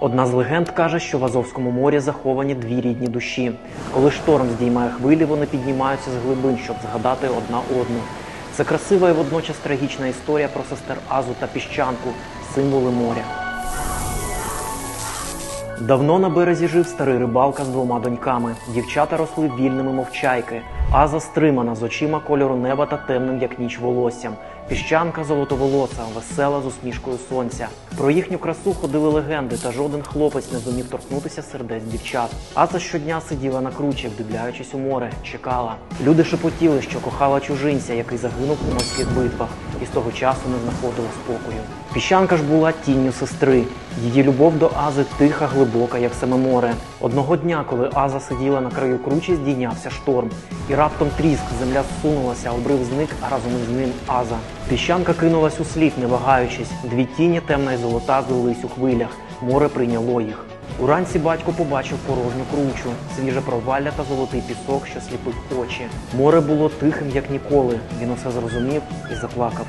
Одна з легенд каже, що в Азовському морі заховані дві рідні душі. Коли шторм здіймає хвилі, вони піднімаються з глибин, щоб згадати одна одну. Це красива і водночас трагічна історія про сестер Азу та піщанку, символи моря. Давно на березі жив старий рибалка з двома доньками. Дівчата росли вільними мовчайки. Аза стримана з очима кольору неба та темним, як ніч волоссям. Піщанка золотоволоса, весела з усмішкою сонця. Про їхню красу ходили легенди, та жоден хлопець не зумів торкнутися сердець дівчат. Аза щодня сиділа на кручі, вдивляючись у море, чекала. Люди шепотіли, що кохала чужинця, який загинув у морських битвах, і з того часу не знаходила спокою. Піщанка ж була тінню сестри. Її любов до Ази тиха, глибока, як саме море. Одного дня, коли Аза сиділа на краю кручі, здійнявся шторм. І раптом тріск, земля зсунулася, обрив зник, а разом із ним Аза. Піщанка кинулась у слід, не вагаючись. Дві тіні, темна і золота, злились у хвилях. Море прийняло їх. Уранці батько побачив порожню кручу, свіже провалля та золотий пісок, що сліпив очі. Море було тихим, як ніколи. Він усе зрозумів і заплакав.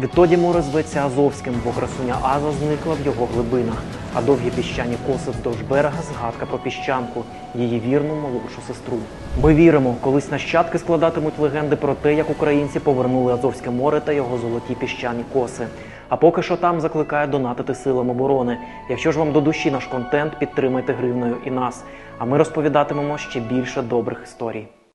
Відтоді море зветься Азовським, бо красуня Аза зникла в його глибинах, а довгі піщані коси вздовж берега згадка про піщанку, її вірну молодшу сестру. Ми віримо, колись нащадки складатимуть легенди про те, як українці повернули Азовське море та його золоті піщані коси. А поки що там закликає донатити силам оборони. Якщо ж вам до душі наш контент, підтримайте гривною і нас. А ми розповідатимемо ще більше добрих історій.